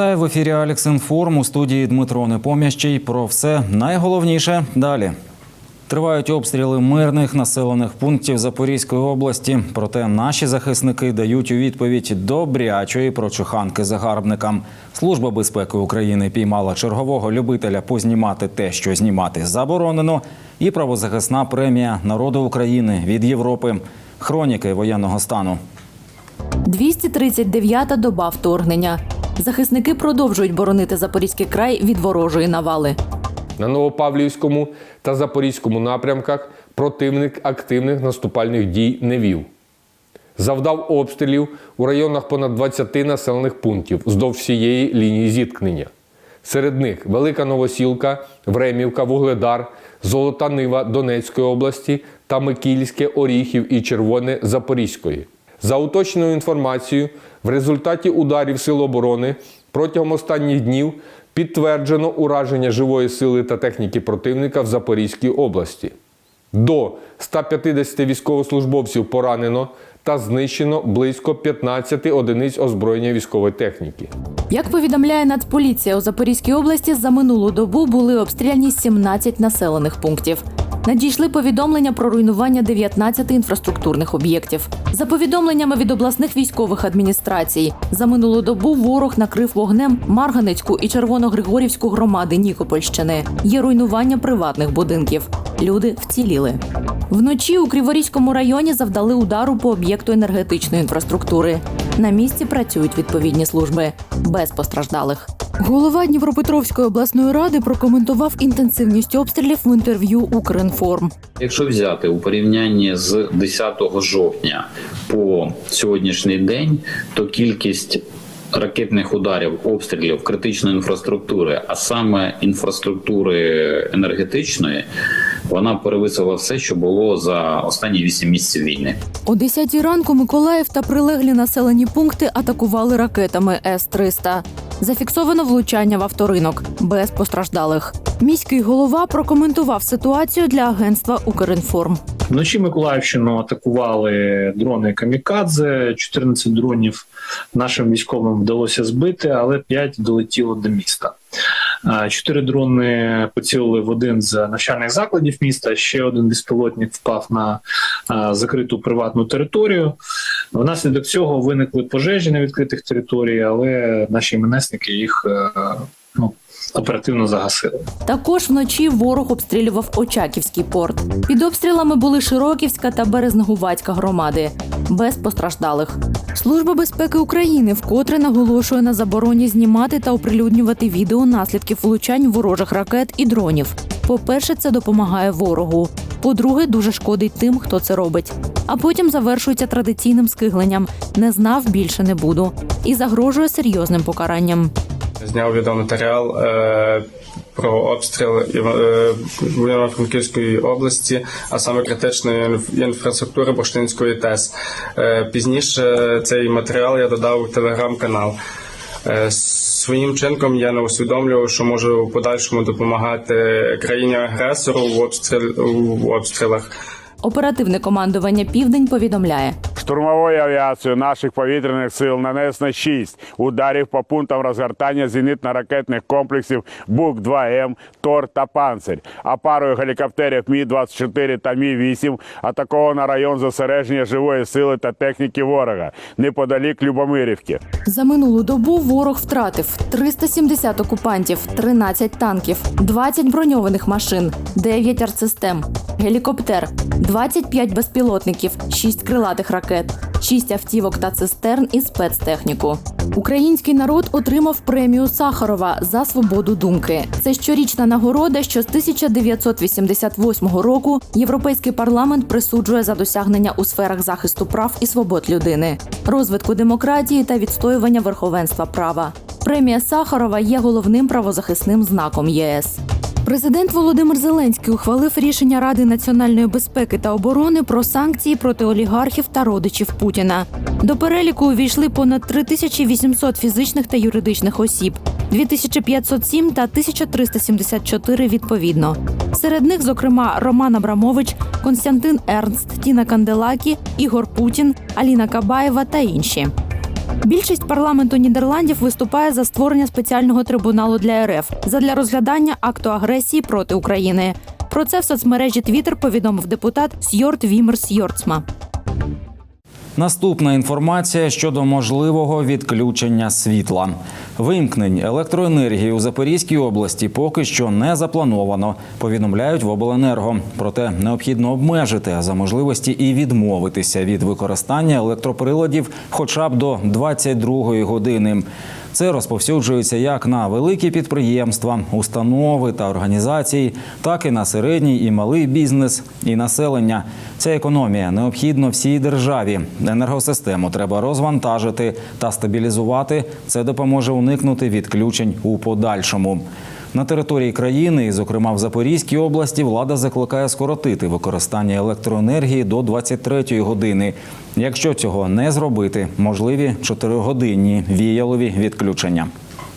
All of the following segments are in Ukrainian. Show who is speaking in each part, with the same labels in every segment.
Speaker 1: Вітаю в ефірі Алекс Інформ у студії Дмитро Непомящий. Про все найголовніше далі. Тривають обстріли мирних населених пунктів Запорізької області. Проте наші захисники дають у відповідь добрячої прочуханки загарбникам. Служба безпеки України піймала чергового любителя познімати те, що знімати заборонено. І правозахисна премія народу України від Європи. Хроніки воєнного стану.
Speaker 2: 239-та доба вторгнення. Захисники продовжують боронити Запорізький край від ворожої навали.
Speaker 3: На Новопавлівському та Запорізькому напрямках противник активних наступальних дій не вів. Завдав обстрілів у районах понад 20 населених пунктів вздовж всієї лінії зіткнення. Серед них Велика Новосілка, Времівка, Вугледар, Золота Нива Донецької області та Микільське, Оріхів і Червоне Запорізької. За уточненою інформацією, в результаті ударів Сил оборони протягом останніх днів підтверджено ураження живої сили та техніки противника в Запорізькій області. До 150 військовослужбовців поранено та знищено близько 15 одиниць озброєння військової техніки.
Speaker 2: Як повідомляє Нацполіція у Запорізькій області, за минулу добу були обстріляні 17 населених пунктів. Надійшли повідомлення про руйнування 19 інфраструктурних об'єктів. За повідомленнями від обласних військових адміністрацій, за минулу добу ворог накрив вогнем Марганецьку і Червоногригорівську громади Нікопольщини. Є руйнування приватних будинків. Люди вціліли. Вночі у Криворізькому районі завдали удару по об'єкту енергетичної інфраструктури. На місці працюють відповідні служби без постраждалих. Голова Дніпропетровської обласної ради прокоментував інтенсивність обстрілів в інтерв'ю Укрінформ.
Speaker 4: Якщо взяти у порівнянні з 10 жовтня по сьогоднішній день, то кількість ракетних ударів, обстрілів критичної інфраструктури, а саме інфраструктури енергетичної, вона перевисила все, що було за останні 8 місяців війни.
Speaker 2: О 10 ранку Миколаїв та прилеглі населені пункти атакували ракетами С-300. Зафіксовано влучання в авторинок без постраждалих. Міський голова прокоментував ситуацію для агентства Укрінформ.
Speaker 5: Вночі Миколаївщину атакували дрони Камікадзе. 14 дронів нашим військовим вдалося збити, але 5 долетіло до міста. Чотири дрони поцілили в один з навчальних закладів міста. Ще один безпілотник впав на закриту приватну територію. Внаслідок цього виникли пожежі на відкритих територіях, але наші іменесники їх ну, оперативно загасили.
Speaker 2: Також вночі ворог обстрілював Очаківський порт. Під обстрілами були Широківська та Березнегувацька громади без постраждалих. Служба безпеки України вкотре наголошує на забороні знімати та оприлюднювати відео наслідків влучань ворожих ракет і дронів. По-перше, це допомагає ворогу. По-друге, дуже шкодить тим, хто це робить. А потім завершується традиційним скигленням не знав, більше не буду і загрожує серйозним покаранням.
Speaker 6: Зняв відеоматеріал е, про обстріл е, Івано-Франківської області, а саме критичної інфраструктури Бурштинської ТЕС. Е, пізніше цей матеріал я додав у телеграм-канал. Е, своїм чинком я не усвідомлював, що можу в подальшому допомагати країні-агресору в, обстріл, в обстрілах.
Speaker 2: Оперативне командування Південь повідомляє.
Speaker 7: Штурмовою авіацією наших повітряних сил нанесено 6 ударів по пунктам розгортання зенітно-ракетних комплексів БУК-2М, ТОР та «Панцирь», а парою гелікоптерів Мі-24 та Мі-8 атаковано район зосередження живої сили та техніки ворога неподалік Любомирівки.
Speaker 2: За минулу добу ворог втратив 370 окупантів, 13 танків, 20 броньованих машин, 9 артсистем, гелікоптер, 25 безпілотників, 6 крилатих ракет, 6 автівок та цистерн і спецтехніку. Український народ отримав премію Сахарова за свободу думки. Це щорічна нагорода, що з 1988 року Європейський парламент присуджує за досягнення у сферах захисту прав і свобод людини, розвитку демократії та відстоювання верховенства права. Премія Сахарова є головним правозахисним знаком ЄС. Президент Володимир Зеленський ухвалив рішення Ради національної безпеки та оборони про санкції проти олігархів та родичів Путіна. До переліку увійшли понад 3800 фізичних та юридичних осіб, 2507 та 1374 відповідно. Серед них, зокрема, Роман Абрамович, Константин Ернст, Тіна Канделакі, Ігор Путін, Аліна Кабаєва та інші. Більшість парламенту Нідерландів виступає за створення спеціального трибуналу для РФ задля розглядання акту агресії проти України. Про це в соцмережі Твіттер повідомив депутат Сьорт Вімерс Йорцма.
Speaker 1: Наступна інформація щодо можливого відключення світла. Вимкнень електроенергії у Запорізькій області поки що не заплановано. Повідомляють в обленерго. Проте необхідно обмежити за можливості і відмовитися від використання електроприладів, хоча б до 22-ї години. Це розповсюджується як на великі підприємства, установи та організації, так і на середній і малий бізнес і населення. Ця економія необхідна всій державі. Енергосистему треба розвантажити та стабілізувати. Це допоможе уникнути відключень у подальшому. На території країни, і, зокрема в Запорізькій області, влада закликає скоротити використання електроенергії до 23-ї години. Якщо цього не зробити, можливі 4-годинні віялові відключення.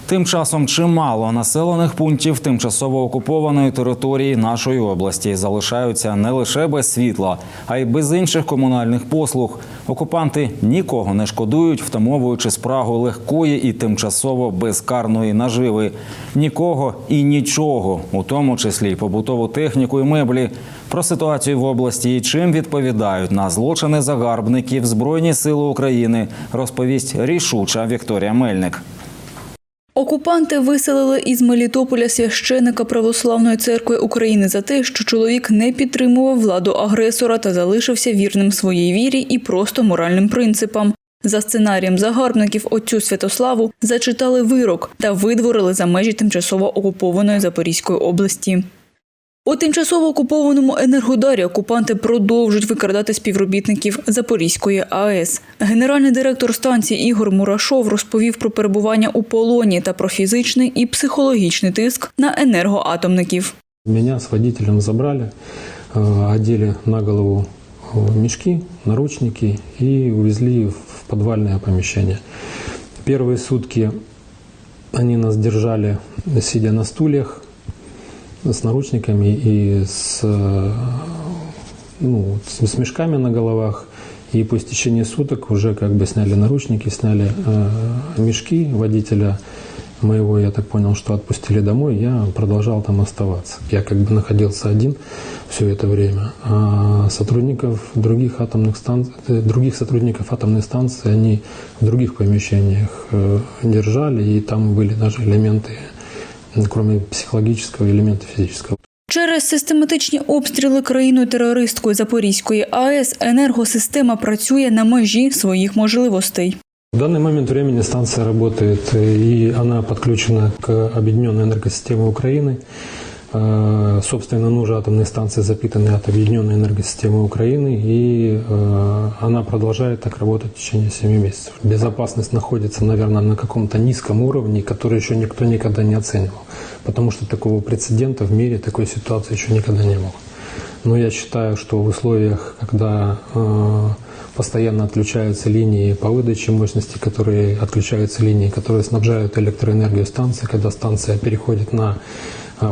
Speaker 1: Тим часом чимало населених пунктів тимчасово окупованої території нашої області залишаються не лише без світла, а й без інших комунальних послуг. Окупанти нікого не шкодують, втамовуючи спрагу легкої і тимчасово безкарної наживи. Нікого і нічого, у тому числі побутову техніку і меблі. Про ситуацію в області і чим відповідають на злочини загарбників Збройні Сили України, розповість рішуча Вікторія Мельник.
Speaker 8: Окупанти виселили із Мелітополя священика Православної церкви України за те, що чоловік не підтримував владу агресора та залишився вірним своїй вірі і просто моральним принципам. За сценарієм загарбників отцю Святославу зачитали вирок та видворили за межі тимчасово окупованої Запорізької області. У тимчасово окупованому Енергодарі окупанти продовжують викрадати співробітників Запорізької АЕС. Генеральний директор станції Ігор Мурашов розповів про перебування у полоні та про фізичний і психологічний тиск на енергоатомників.
Speaker 9: Меня с водителем забрали, э, одели на голову э, мешки, наручники и увезли в подвальное помещение. Первые сутки они нас держали, сидя на стульях, С наручниками и с, э, ну, с, мешками на головах. И по истечении суток уже как бы сняли наручники, сняли э, мешки водителя моего, я так понял, что отпустили домой, я продолжал там оставаться. Я как бы находился один все это время. А сотрудников других атомных станций, других сотрудников атомной станции, они в других помещениях э, держали, и там были даже элементы, кроме психологического, элемента физического.
Speaker 8: Через систематичні обстріли країною терористкою Запорізької АЕС енергосистема працює на межі своїх можливостей.
Speaker 9: В данный момент времени станция работает, э, и она подключена к объединенной энергосистеме Украины. Э, Собственно, нужа атомной станции запитаны от объединенной энергосистемы Украины, и э, она продолжает так работать в течение 7 месяцев. Безопасность находится, наверное, на каком-то низком уровне, который еще никто никогда не оценивал, потому что такого прецедента в мире, такой ситуации еще никогда не было. Но я считаю, что в условиях, когда э, постоянно отключаются линии по выдаче мощности, которые отключаются линии, которые снабжают электроэнергию станции, когда станция переходит на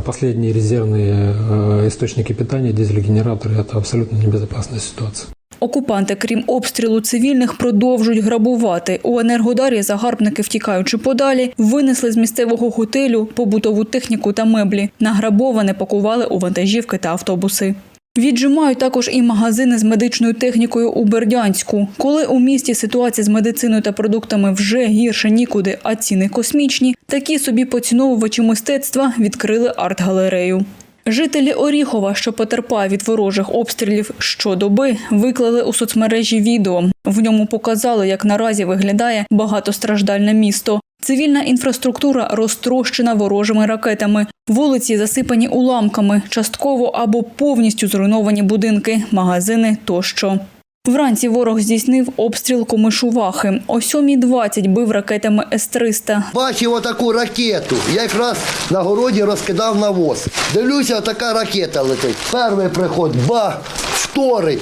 Speaker 9: последние резервные э, источники питания, дизель-генераторы, это абсолютно небезопасная ситуация.
Speaker 8: Окупанти, крім обстрілу цивільних, продовжують грабувати. У Енергодарі загарбники, втікаючи подалі, винесли з місцевого готелю побутову техніку та меблі. Награбоване пакували у вантажівки та автобуси. Віджимають також і магазини з медичною технікою у Бердянську. Коли у місті ситуація з медициною та продуктами вже гірше нікуди, а ціни космічні, такі собі поціновувачі мистецтва відкрили арт-галерею. Жителі Оріхова, що потерпає від ворожих обстрілів щодоби, виклали у соцмережі відео. В ньому показали, як наразі виглядає багатостраждальне місто. Цивільна інфраструктура розтрощена ворожими ракетами. Вулиці засипані уламками, частково або повністю зруйновані будинки, магазини тощо. Вранці ворог здійснив обстріл Комишувахи. О 7.20 бив ракетами С-300.
Speaker 10: Бачив отаку ракету. Я якраз на городі розкидав навоз. Дивлюся, така ракета летить. Перший приход, бах, вторий.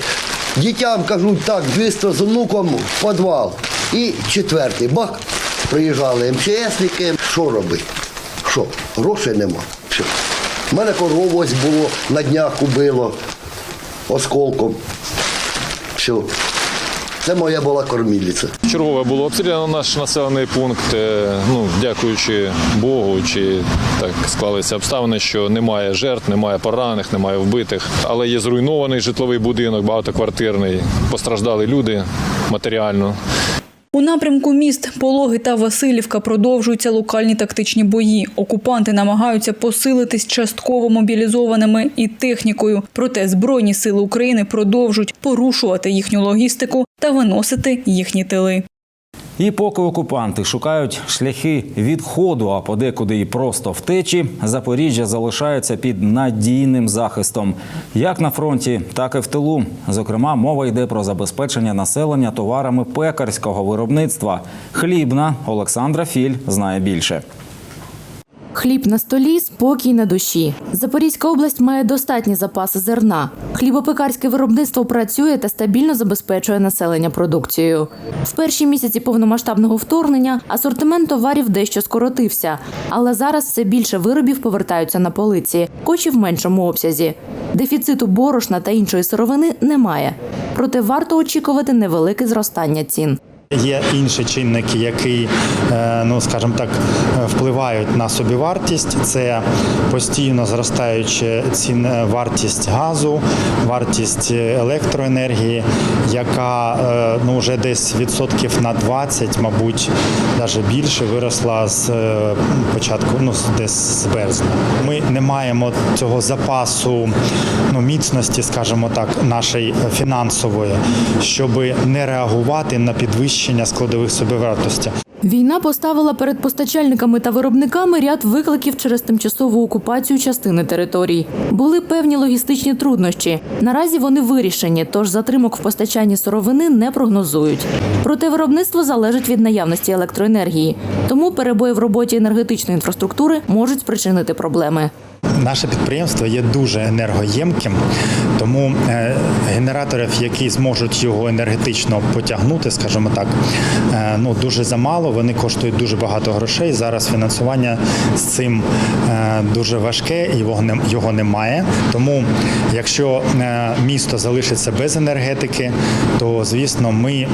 Speaker 10: Дітям кажуть, так, 200 з онуком в підвал. І четвертий, бах, приїжджали МЧСники. Що робити? Що? Грошей нема. Все. У мене корову ось було, на днях убило осколком. Все. Це моя була кормілиця.
Speaker 11: Чергове було обстріляно наш населений пункт. Е, Ну, дякуючи Богу, чи так склалися обставини, що немає жертв, немає поранених, немає вбитих, але є зруйнований житловий будинок, багатоквартирний. Постраждали люди матеріально.
Speaker 8: У напрямку міст Пологи та Васильівка продовжуються локальні тактичні бої. Окупанти намагаються посилитись частково мобілізованими і технікою. Проте Збройні сили України продовжують порушувати їхню логістику та виносити їхні тили.
Speaker 1: І поки окупанти шукають шляхи відходу, а подекуди і просто втечі, Запоріжжя залишається під надійним захистом, як на фронті, так і в тилу. Зокрема, мова йде про забезпечення населення товарами пекарського виробництва. Хлібна Олександра Філь знає більше.
Speaker 2: Хліб на столі, спокій на душі. Запорізька область має достатні запаси зерна. Хлібопекарське виробництво працює та стабільно забезпечує населення продукцією. В перші місяці повномасштабного вторгнення асортимент товарів дещо скоротився, але зараз все більше виробів повертаються на полиці, хоч і в меншому обсязі. Дефіциту борошна та іншої сировини немає. Проте варто очікувати невелике зростання цін.
Speaker 12: Є інші чинники, які, е, ну скажімо так, впливають на собівартість. Це постійно зростаюча цін е, вартість газу, вартість електроенергії, яка е, ну вже десь відсотків на 20, мабуть, навіть більше виросла з початку, ну десь з березня. Ми не маємо цього запасу ну, міцності, скажімо так, нашої фінансової, щоб не реагувати на підвищення складових собівартості.
Speaker 2: Війна поставила перед постачальниками та виробниками ряд викликів через тимчасову окупацію частини територій. Були певні логістичні труднощі. Наразі вони вирішені, тож затримок в постачанні сировини не прогнозують. Проте виробництво залежить від наявності електроенергії, тому перебої в роботі енергетичної інфраструктури можуть спричинити проблеми.
Speaker 12: Наше підприємство є дуже енергоємким, тому е, генераторів, які зможуть його енергетично потягнути, скажімо так, е, ну дуже замало. Вони коштують дуже багато грошей. Зараз фінансування з цим е, дуже важке, і його немає. Тому, якщо місто залишиться без енергетики, то звісно, ми,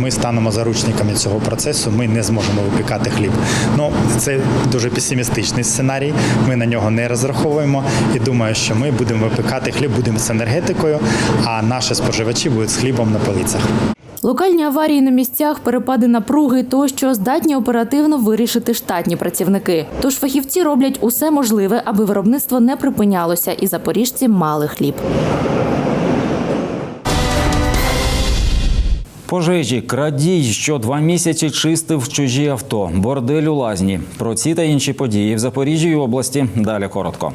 Speaker 12: ми станемо заручниками цього процесу. Ми не зможемо випікати хліб. Ну це дуже песимістичний сценарій. Ми на нього не розраховуємо і думаю, що ми будемо випікати хліб, будемо з енергетикою, а наші споживачі будуть з хлібом на полицях.
Speaker 2: Локальні аварії на місцях, перепади напруги тощо здатні оперативно вирішити штатні працівники. Тож фахівці роблять усе можливе, аби виробництво не припинялося, і запоріжці мали хліб.
Speaker 1: Пожежі, крадій, що два місяці чистив чужі авто, бордель у лазні. Про ці та інші події в Запоріжжі і області. Далі коротко.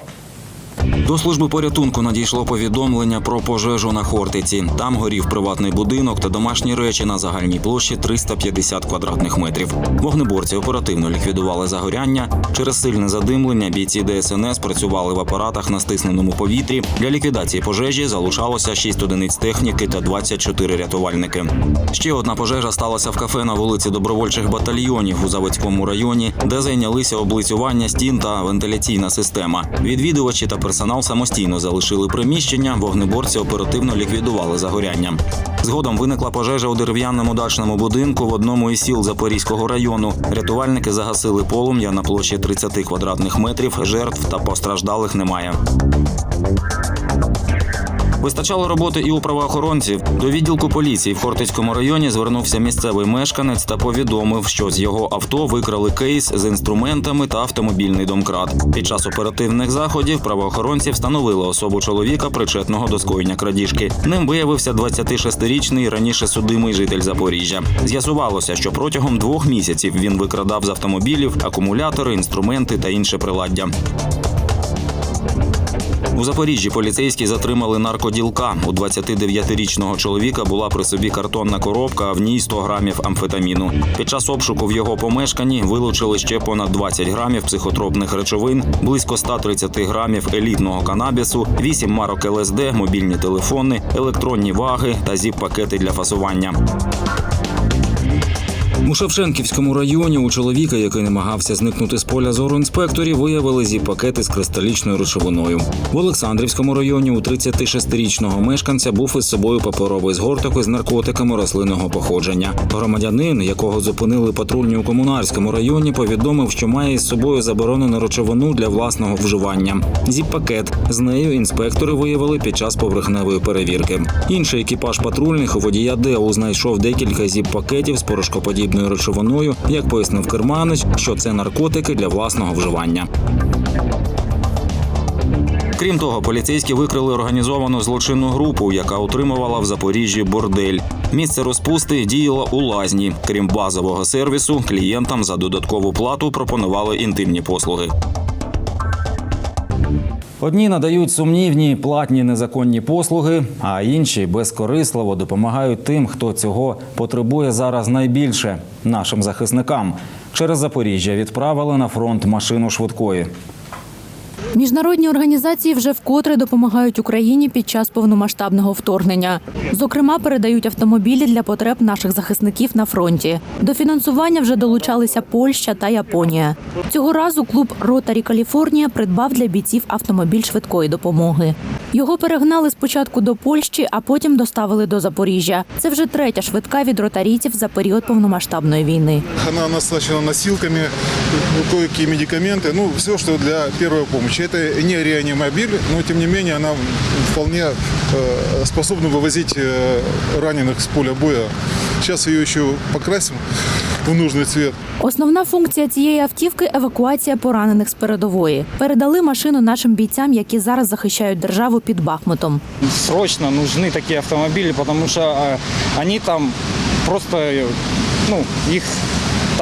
Speaker 1: До служби порятунку надійшло повідомлення про пожежу на Хортиці. Там горів приватний будинок та домашні речі на загальній площі 350 квадратних метрів. Вогнеборці оперативно ліквідували загоряння. Через сильне задимлення бійці ДСНС працювали в апаратах на стисненому повітрі. Для ліквідації пожежі залучалося 6 одиниць техніки та 24 рятувальники. Ще одна пожежа сталася в кафе на вулиці добровольчих батальйонів у Заводському районі, де зайнялися облицювання стін та вентиляційна система. Відвідувачі та персонал самостійно залишили приміщення. Вогнеборці оперативно ліквідували загоряння. Згодом виникла пожежа у дерев'яному дачному будинку в одному із сіл Запорізького району. Рятувальники загасили полум'я на площі 30 квадратних метрів. Жертв та постраждалих немає. Вистачало роботи і у правоохоронців. До відділку поліції в Хортицькому районі звернувся місцевий мешканець та повідомив, що з його авто викрали кейс з інструментами та автомобільний домкрат. Під час оперативних заходів правоохоронці встановили особу чоловіка, причетного до скоєння крадіжки. Ним виявився 26-річний раніше судимий житель Запоріжжя. З'ясувалося, що протягом двох місяців він викрадав з автомобілів акумулятори, інструменти та інше приладдя. У Запоріжжі поліцейські затримали наркоділка. У 29-річного чоловіка була при собі картонна коробка, а в ній 100 грамів амфетаміну. Під час обшуку в його помешканні вилучили ще понад 20 грамів психотропних речовин, близько 130 грамів елітного канабісу, 8 марок ЛСД, мобільні телефони, електронні ваги та зіп-пакети для фасування. У Шевченківському районі у чоловіка, який намагався зникнути з поля зору інспекторів, виявили зі пакети з кристалічною речовиною. В Олександрівському районі у 36-річного мешканця був із собою паперовий згорток із наркотиками рослинного походження. Громадянин, якого зупинили патрульні у комунарському районі, повідомив, що має із собою заборонену речовину для власного вживання. Зіп-пакет з нею інспектори виявили під час поверхневої перевірки. Інший екіпаж патрульних у водія ДЕУ знайшов декілька зіп-пакетів з порошкоподібною речовиною. Як пояснив керманич, що це наркотики для власного вживання. Крім того, поліцейські викрили організовану злочинну групу, яка утримувала в Запоріжжі бордель. Місце розпусти діяло у лазні. Крім базового сервісу, клієнтам за додаткову плату пропонували інтимні послуги. Одні надають сумнівні платні незаконні послуги, а інші безкорисливо допомагають тим, хто цього потребує зараз найбільше нашим захисникам. Через Запоріжжя відправили на фронт машину швидкої.
Speaker 2: Міжнародні організації вже вкотре допомагають Україні під час повномасштабного вторгнення. Зокрема, передають автомобілі для потреб наших захисників на фронті. До фінансування вже долучалися Польща та Японія. Цього разу клуб Ротарі Каліфорнія придбав для бійців автомобіль швидкої допомоги. Його перегнали спочатку до Польщі, а потім доставили до Запоріжжя. Це вже третя швидка від ротарійців за період повномасштабної війни.
Speaker 13: Она оснащена носилками, кое-какие медикаменты, ну, все, что для первой помощи Это не реанимобиль, но, тем не менее, она вполне э, способна вывозить э, раненых с поля боя. Сейчас ее еще покрасим в нужный цвет.
Speaker 2: Основна функція цієї автівки евакуація поранених з передової. Передали машину нашим бійцям, які зараз захищають державу під Бахмутом.
Speaker 14: срочно нужны такие автомобили, потому что э, они там просто, э, ну, их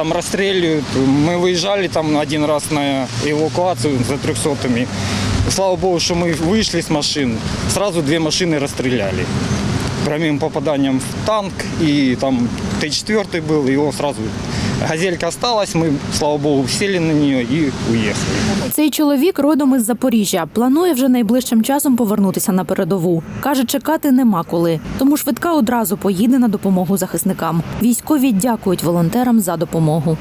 Speaker 14: там расстреливают. Мы выезжали там один раз на эвакуацию за трехсотыми. Слава богу, что мы вышли с машин, сразу две машины расстреляли. Прямым попаданием в танк, и там Т-4 был, его сразу... Газелька осталась, ми, слава богу, сіли на нього і уїхали.
Speaker 2: Цей чоловік родом із Запоріжжя. Планує вже найближчим часом повернутися на передову. Каже, чекати нема коли. Тому швидка одразу поїде на допомогу захисникам. Військові дякують волонтерам за допомогу.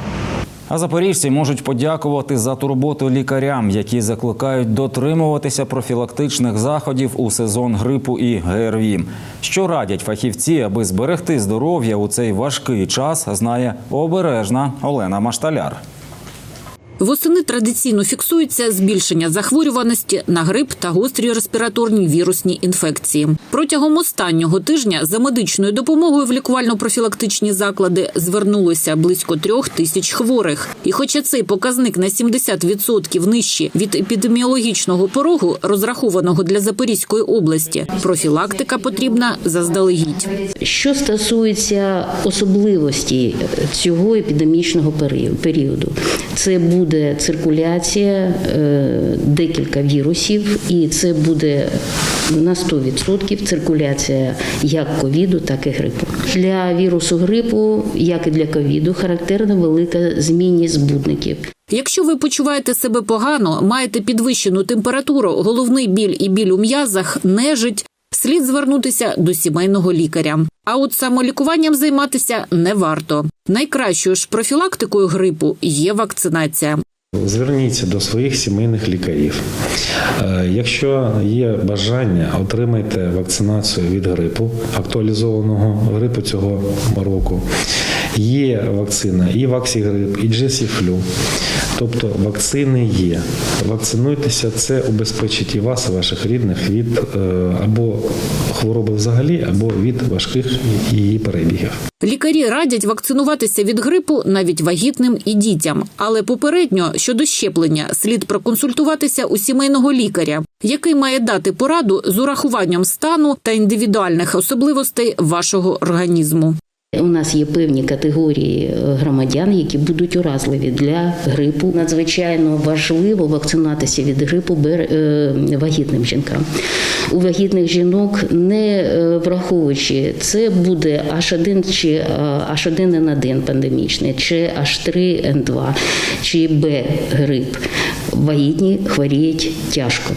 Speaker 1: А запоріжці можуть подякувати за турботу лікарям, які закликають дотримуватися профілактичних заходів у сезон грипу і ГРВІ. Що радять фахівці, аби зберегти здоров'я у цей важкий час, знає обережна Олена Машталяр.
Speaker 15: Восени традиційно фіксується збільшення захворюваності на грип та гострі респіраторні вірусні інфекції. Протягом останнього тижня за медичною допомогою в лікувально-профілактичні заклади звернулося близько трьох тисяч хворих. І хоча цей показник на 70% нижчий від епідеміологічного порогу, розрахованого для Запорізької області, профілактика потрібна заздалегідь.
Speaker 16: Що стосується особливості цього епідемічного періоду- це буде циркуляція е, декілька вірусів, і це буде на 100% циркуляція як ковіду, так і грипу. Для вірусу грипу, як і для ковіду, характерна велика змінність збудників.
Speaker 15: Якщо ви почуваєте себе погано, маєте підвищену температуру, головний біль і біль у м'язах, нежить, слід звернутися до сімейного лікаря. А от самолікуванням займатися не варто. Найкращою ж профілактикою грипу є вакцинація.
Speaker 17: Зверніться до своїх сімейних лікарів. Е, Якщо є бажання, отримайте вакцинацію від грипу, актуалізованого грипу цього року. Є вакцина і Ваксігрип, і Джесіфлю. Тобто вакцини є. Вакцинуйтеся, це убезпечить і вас, і ваших рідних від е, або хвороби взагалі, або від важких її перебігів.
Speaker 15: Лікарі радять вакцинуватися від грипу навіть вагітним і дітям. Але попередньо щодо щеплення слід проконсультуватися у сімейного лікаря, який має дати пораду з урахуванням стану та індивідуальних особливостей вашого організму.
Speaker 16: У нас є певні категорії е, громадян, які будуть уразливі для грипу. Надзвичайно важливо вакцинуватися від грипу е, вагітним жінкам. У вагітних жінок, не е, враховуючи, це буде H1 чи е, H1N1 пандемічний, чи H3N2, чи Б грип. Вагітні хворіють тяжко.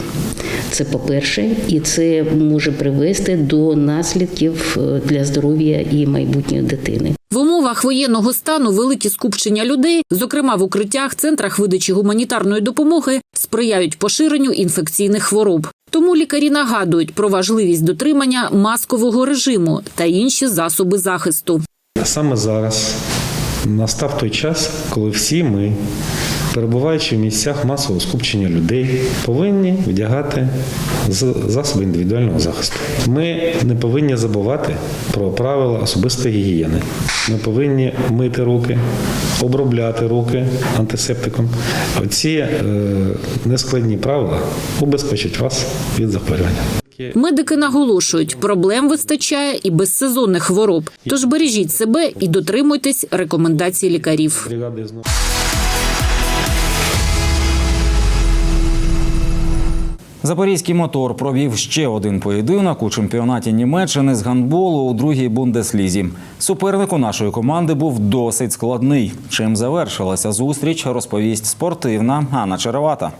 Speaker 16: Це по-перше, і це може привести до наслідків е, для здоров'я і майбутньої дитини.
Speaker 15: В умовах воєнного стану великі скупчення людей, зокрема в укриттях, центрах видачі гуманітарної допомоги, сприяють поширенню інфекційних хвороб. Тому лікарі нагадують про важливість дотримання маскового режиму та інші засоби захисту.
Speaker 17: Саме зараз настав той час, коли всі ми, перебуваючи в місцях масового скупчення людей, повинні вдягати засоби індивідуального захисту. Ми не повинні забувати про правила особистої гігієни. Ми повинні мити руки, обробляти руки антисептиком. Оці е, нескладні правила убезпечать вас від захворювання.
Speaker 15: Медики наголошують, проблем вистачає і без сезонних хвороб. Тож бережіть себе і дотримуйтесь рекомендацій лікарів.
Speaker 1: Запорізький мотор провів ще один поєдинок у чемпіонаті Німеччини з гандболу у другій бундеслізі. Суперник у нашої команди був досить складний. Чим завершилася зустріч, розповість спортивна Анна Черевата.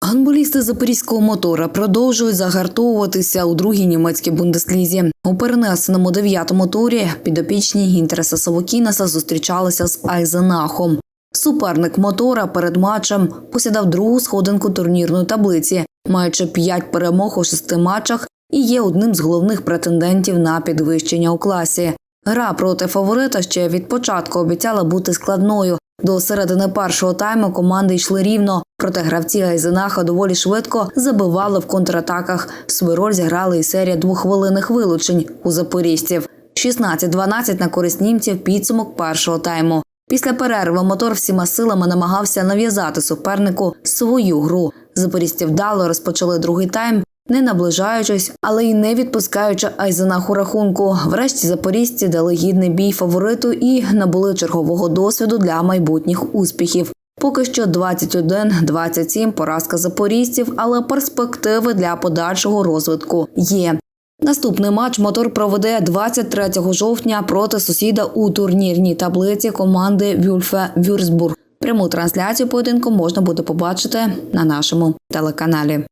Speaker 18: Гандболісти запорізького мотора продовжують загартовуватися у другій німецькій бундеслізі. У перенесеному дев'ятому турі підопічні Гінтереса Савокінаса зустрічалися з Айзенахом. Суперник мотора перед матчем посідав другу сходинку турнірної таблиці, маючи п'ять перемог у шести матчах і є одним з головних претендентів на підвищення у класі. Гра проти фаворита ще від початку обіцяла бути складною. До середини першого тайму команди йшли рівно, проте гравці Айзенаха доволі швидко забивали в контратаках. Свою роль зіграли і серія двоххвилинних вилучень у запорізців. 16-12 на користь німців підсумок першого тайму. Після перерви мотор всіма силами намагався нав'язати супернику свою гру. Запорізьці вдало розпочали другий тайм, не наближаючись, але й не відпускаючи Айзенаху рахунку. Врешті запорізьці дали гідний бій фавориту і набули чергового досвіду для майбутніх успіхів. Поки що 21-27 поразка запорізців, але перспективи для подальшого розвитку є. Наступний матч мотор проведе 23 жовтня проти сусіда у турнірній таблиці команди Вюльфе Вюрсбург. Пряму трансляцію поєдинку можна буде побачити на нашому телеканалі.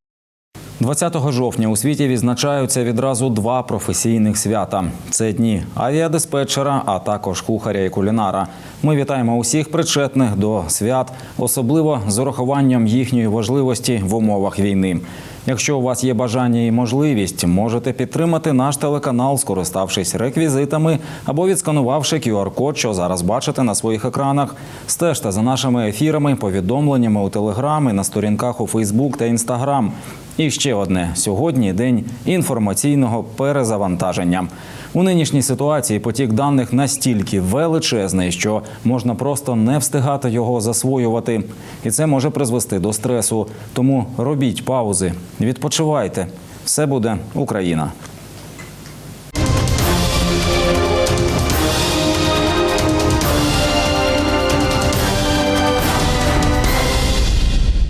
Speaker 1: 20 жовтня у світі відзначаються відразу два професійних свята: це дні авіадиспетчера, а також кухаря і кулінара. Ми вітаємо усіх причетних до свят, особливо з урахуванням їхньої важливості в умовах війни. Якщо у вас є бажання і можливість, можете підтримати наш телеканал, скориставшись реквізитами або відсканувавши QR-код, що зараз бачите на своїх екранах. Стежте за нашими ефірами, повідомленнями у Телеграм і на сторінках у Фейсбук та Інстаграм. І ще одне сьогодні день інформаційного перезавантаження. У нинішній ситуації потік даних настільки величезний, що можна просто не встигати його засвоювати, і це може призвести до стресу. Тому робіть паузи, відпочивайте. Все буде Україна.